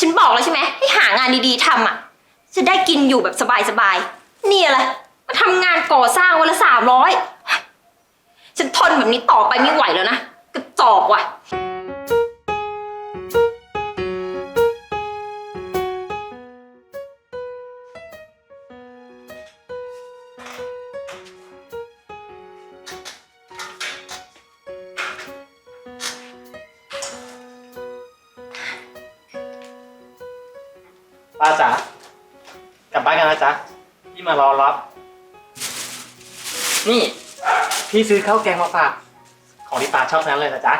ฉันบอกแล้วใช่ไหมให้หางานดีๆทำอะ จะได้กินอยู่แบบสบายๆ นี่อะไรมาทำงานก่อสร้างวันละสามร้อย ฉันทนแบบนี้ต่อไปไม่ไหวแล้วนะกระจอกว่ะ ป้าจ๋ากลับบ้านกันนะจ๊ะพี่มารอรับ นี่พี่ซื้อข้าวแกงมาฝากของที่ป้าชอบทั้งนั้นเลยนะจ๊ะ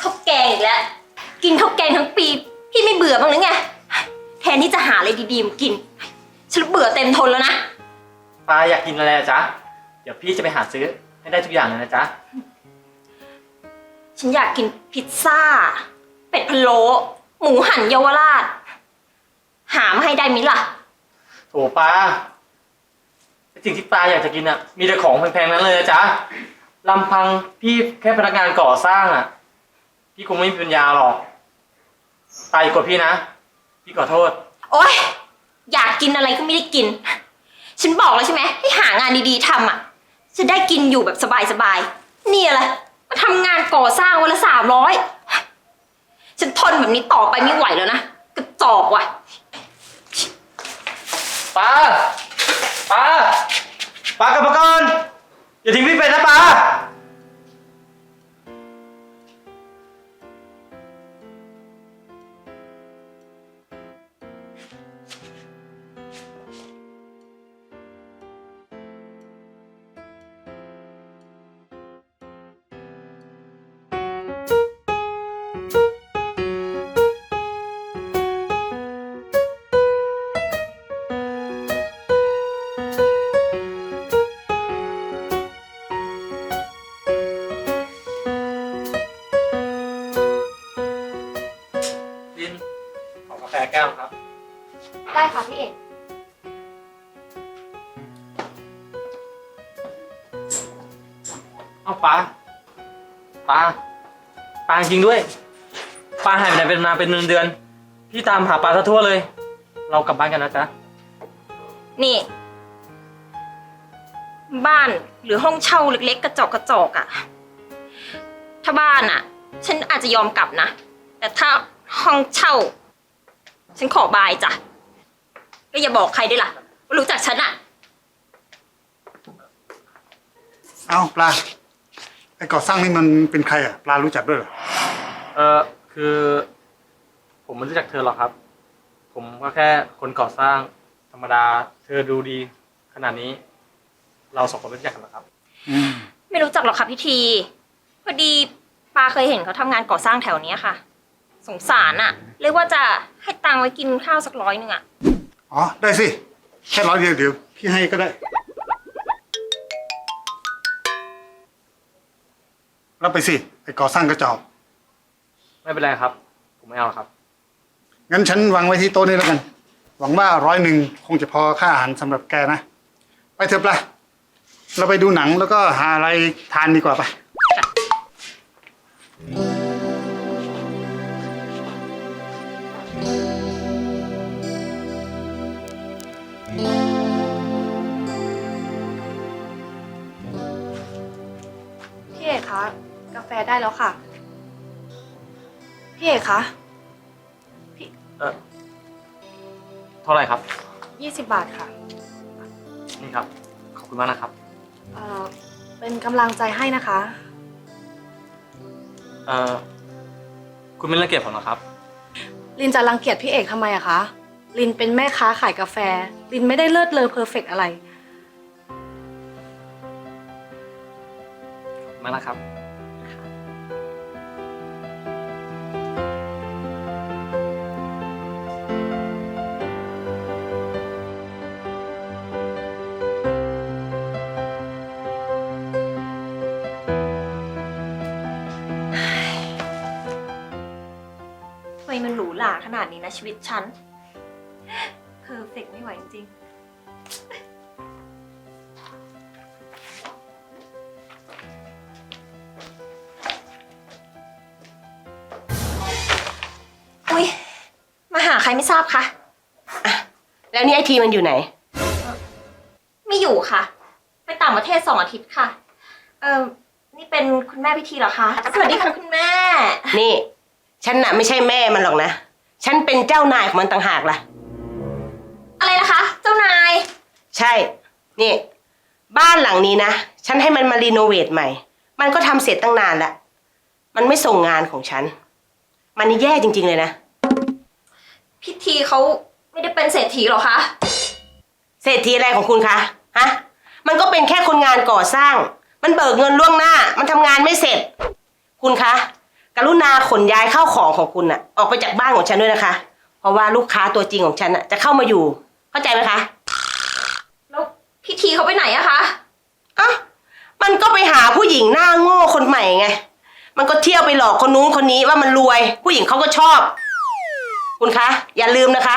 ข้าวแกงอีกแล้ว กินข้าวแกงทั้งปี พี่ไม่เบื่อบ้างหรือไง แทนที่จะหาอะไรดีๆมากิน ฉันเบื่อเต็มทนแล้วนะ ป้าอยากกินอะไรนะจ๊ะเดี๋ยวพี่จะไปหาซื้อให้ได้ทุกอย่างเลยนะจ๊ะฉันอยากกินพิซซ่า เป็ดพะโล้หมูหันเยาวราช หามาให้ได้มิล่ะ โถป้าไอ้สิ่งที่ป้าอยากจะกินอะ มีแต่ของแพงๆนั้นเลยนะจ๊ะลำพังพี่แค่พนักงานก่อสร้างอะ พี่คงไม่มีปัญญาหรอก ตายกว่าพี่นะ พี่ขอโทษ โอ๊ย อยากกินอะไรก็ไม่ได้กิน ฉันบอกแล้วใช่ไหมให้หางานดีๆทำอะ จะได้กินอยู่แบบสบายๆ นี่อะไรมาทำงานก่อสร้างวันละสามร้อย ฉันทนแบบนี้ต่อไปไม่ไหวแล้วนะกระจอกว่ะ ป้าป้าป้ากลับมาก่อนอย่าทิ้งพี่ไปนะป้า ป้าจริงด้วยป้าหายไปไหนเป็นมาเป็นเดือนเดือนๆพี่ตามหาป้าทั่วเลย เรากลับบ้านกันนะจ๊ะ นี่ บ้านหรือห้องเช่าเล็ก ๆ กระจอกกระจอกอะถ้าบ้านอะฉันอาจจะยอมกลับนะ แต่ถ้าห้องเช่า ฉันขอบายจ้ะก็อย่าบอกใครด้วยล่ะว่ารู้จักฉันอะเอ้าปลา ไอ้ก่อสร้างนี่มันเป็นใครอะปลารู้จักด้วยเหรอเออคือ ผมไม่รู้จักเธอหรอกครับ ผมก็แค่คนก่อสร้างธรรมดา เธอดูดี ขนาดนี้ เราสองคนไม่รู้จักกันหรอครับ อืมไม่รู้จักหรอกค่ะพี่ที พอดีปาเคยเห็นเขาทำงานก่อสร้างแถวเนี้ยค่ะ สงสารอะเรียกว่าจะให้ตังค์ไว้กินข้าวสักร้อยหนึ่งอะ อ๋อได้สิแค่ร้อยเดียวเดี๋ยวพี่ให้ก็ได้ รับไปสิไอ้ก่อสร้างกระจอกไม่เป็นไรครับ ผมไม่เอาหรอกครับ งั้นฉันวางไว้ที่โต๊ะนี้แล้วกัน หวังว่าร้อยหนึ่งคงจะพอค่าอาหารสำหรับแกนะ ไปเถอะปลาเราไปดูหนังแล้วก็หาอะไรทานดีกว่าไปพี่เอกคะกาแฟได้แล้วค่ะ พี่เอกคะเออเท่าไหร่ครับ ยี่สิบบาทค่ะ นี่ครับ ขอบคุณมากนะครับ เอ่อ เป็นกำลังใจให้นะคะ เออคุณไม่รังเกียจผมเหรอครับ ลินจะรังเกียจพี่เอกทำไมอะคะ ลินเป็นแม่ค้าขายกาแฟ ลินไม่ได้เลิศเลอเพอร์เฟกอะไร มากนะครับ ขนาดนี้นะชีวิตฉัน เพอร์เฟกไม่ไหวจริงๆอุ้ยใครไม่ทราบคะ แล้วนี่ไอทีมันอยู่ไหน ไม่อยู่ค่ะ ไปต่างประเทศสองอาทิตย์ค่ะ เออนี่เป็นคุณแม่พิธีเหรอคะ สวัสดีค่ะคุณแม่ นี่ ฉันน่ะไม่ใช่แม่มันหรอกนะ ฉันเป็นเจ้านายของมันต่างหากล่ะ อะไรนะคะ เจ้านาย ใช่ นี่ บ้านหลังนี้นะ ฉันให้มันมารีโนเวทใหม่ มันก็ทำเสร็จตั้งนานแล้วมันไม่ส่งงานของฉัน มันนี่แย่จริง ๆ เลยนะ พิธีเขาไม่ได้เป็นเศรษฐีเหรอคะ เศรษฐีอะไรของคุณคะ ฮะ มันก็เป็นแค่คนงานก่อสร้าง มันเบิกเงินล่วงหน้า มันทำงานไม่เสร็จ คุณคะก รุณาขนย้ายเข้าวของของคุณน่ะออกไปจากบ้านของฉันด้วยนะคะ เพราะว่าลูกค้าตัวจริงของฉันน่ะจะเข้ามาอยู่ เข้าใจไหมคะแล้วพิธีเขาไปไหนอะคะอะมันก็ไปหาผู้หญิงหน้าโง่คนใหม่ไง มันก็เที่ยวไปหลอกคนนู้นคนนี้ว่ามันรวย ผู้หญิงเขาก็ชอบ คุณคะ อย่าลืมนะคะ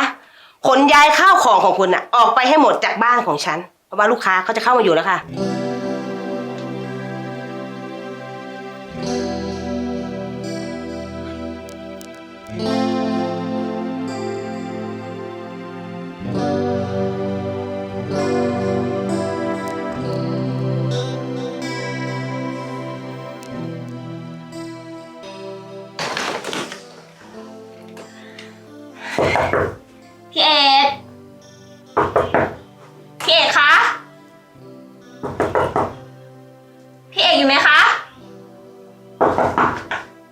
ขนย้ายข้าวของของคุณน่ะออกไปให้หมดจากบ้านของฉัน เพราะว่าลูกค้าเขาจะเข้ามาอยู่แล้วค่ะ อกอยู่ไหมคะ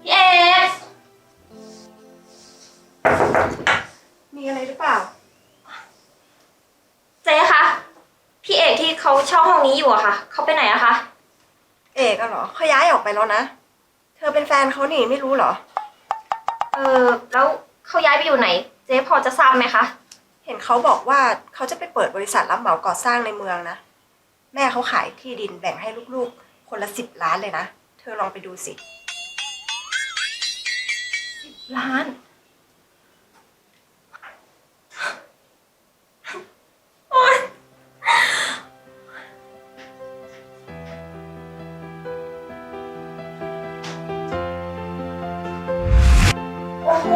พี่เอกมีอะไรหรือเปล่า เจ๊คะพี่เอกที่เขาเช่าห้องนี้อยู่อะค่ะเขาไปไหนอะคะเอกอะเหรอเขาย้ายออกไปแล้วนะ เธอเป็นแฟนเขานี่ไม่รู้เหรอ เออแล้วเขาย้ายไปอยู่ไหน เจ๊พอจะทราบไหมคะเห็นเขาบอกว่าเขาจะไปเปิดบริษัทรับเหมาก่อสร้างในเมืองนะ แม่เขาขายที่ดินแบ่งให้ลูกๆ คนละสิบล้านเลยนะ เธอลองไปดูสิร้านโอ้โห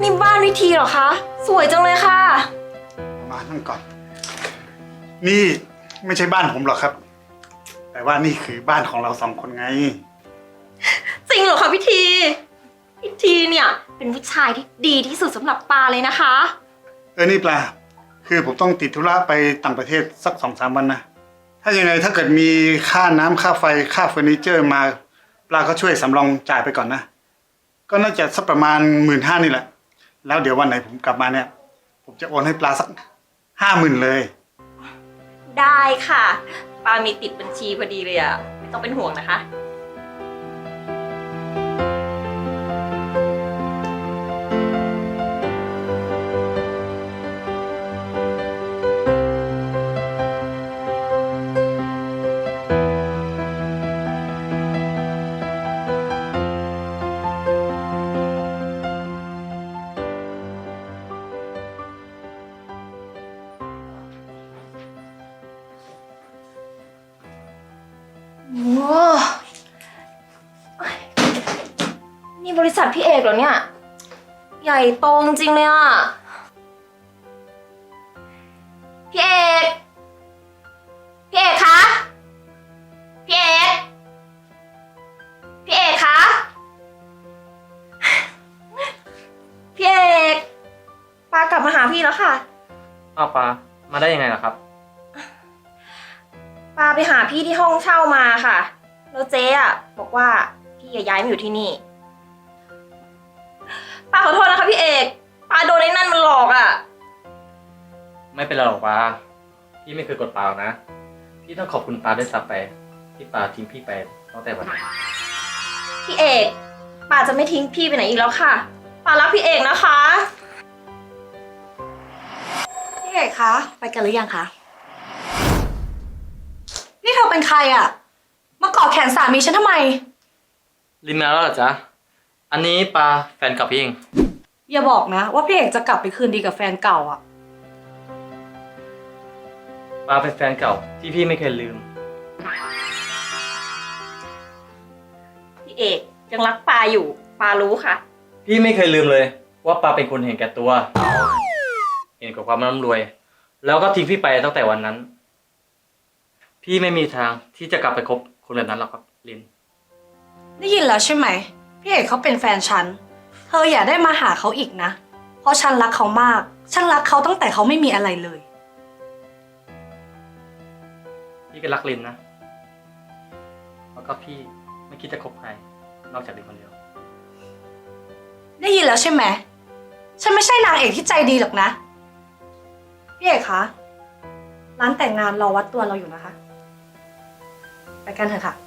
นี่บ้านวิธีเหรอคะ สวยจังเลยค่ะ นี่ไม่ใช่บ้านผมหรอกครับ แต่ว่านี่คือบ้านของเราสองคนไง จริงเหรอคะพิธีพิธีเนี่ย เป็นผู้ชายที่ดีที่สุดสำหรับปาเลยนะคะ เออนี่ปลาคือผมต้องติดธุระไปต่างประเทศสักสองสามวันนะถ้ายังไงถ้าเกิดมีค่าน้ำค่าไฟค่าเฟอร์นิเจอร์มา ปลาก็ช่วยสำรองจ่ายไปก่อนนะ ก็น่าจะสักประมาณหมื่นห้านี่แหละ แล้วเดี๋ยววันไหนผมกลับมาเนี่ย ผมจะโอนให้ปลาสักห้าหมื่นเลย ได้ค่ะ ปามีติดบัญชีพอดีเลยอะไม่ต้องเป็นห่วงนะคะ โอ้นี่บริษัทพี่เอกเหรอเนี่ย ใหญ่โตจริงเลยอะ พี่เอก พี่เอกคะ พี่เอก พี่เอกคะ พี่เอกปากลับมาหาพี่แล้วค่ะ อ้าวปลามาได้ยังไงล่ะครับ ไปหาพี่ที่ห้องเช่ามาค่ะ แล้วเจ๊อะบอกว่าพี่อย่าย้ายมาอยู่ที่นี่ปาขอโทษนะคะพี่เอกปาโดนไอ้นั่นมันหลอกอะไม่เป็นไรหรอกปลาพี่ไม่เคยกดปลาหรอกนะ พี่ต้องขอบคุณปลาด้วยซ้ำไปที่ปลาทิ้งพี่ไปตั้งแต่วันนั้นพี่เอกปาจะไม่ทิ้งพี่ไปไหนอีกแล้วค่ะปารักพี่เอกนะคะ พี่เอกคะ ไปกันหรือยังคะ นี่เธอเป็นใครอะมาเกาะแขนสามีฉันทำไม ลินมาแล้วเหรอจ๊ะ อันนี้ปลาแฟนกับพี่เองอย่าบอกนะ ว่าพี่เอกจะกลับไปคืนดีกับแฟนเก่าอะปลาเป็นแฟนเก่าที่พี่ไม่เคยลืม พี่เอกยังรักปาอยู่ปารู้ค่ะ พี่ไม่เคยลืมเลย ว่าปาเป็นคนเห็นแก่ตัว เห็นกับความร่ำรวย แล้วก็ทิ้งพี่ไปตั้งแต่วันนั้น พี่ไม่มีทางที่จะกลับไปคบคนแบบนั้นหรอกครับลิน ได้ยินแล้วใช่ไหม พี่เอกเขาเป็นแฟนฉัน เธออย่าได้มาหาเขาอีกนะ เพราะฉันรักเขามาก ฉันรักเขาตั้งแต่เขาไม่มีอะไรเลย พี่ก็รักลินนะ แล้วก็พี่ไม่คิดจะคบใคร นอกจากลินคนเดียว ได้ยินแล้วใช่ไหม ฉันไม่ใช่นางเอกที่ใจดีหรอกนะ พี่เอกคะ ร้านแต่งงานรอวัดตัวเราอยู่นะคะ ไปกันเถอะค่ะ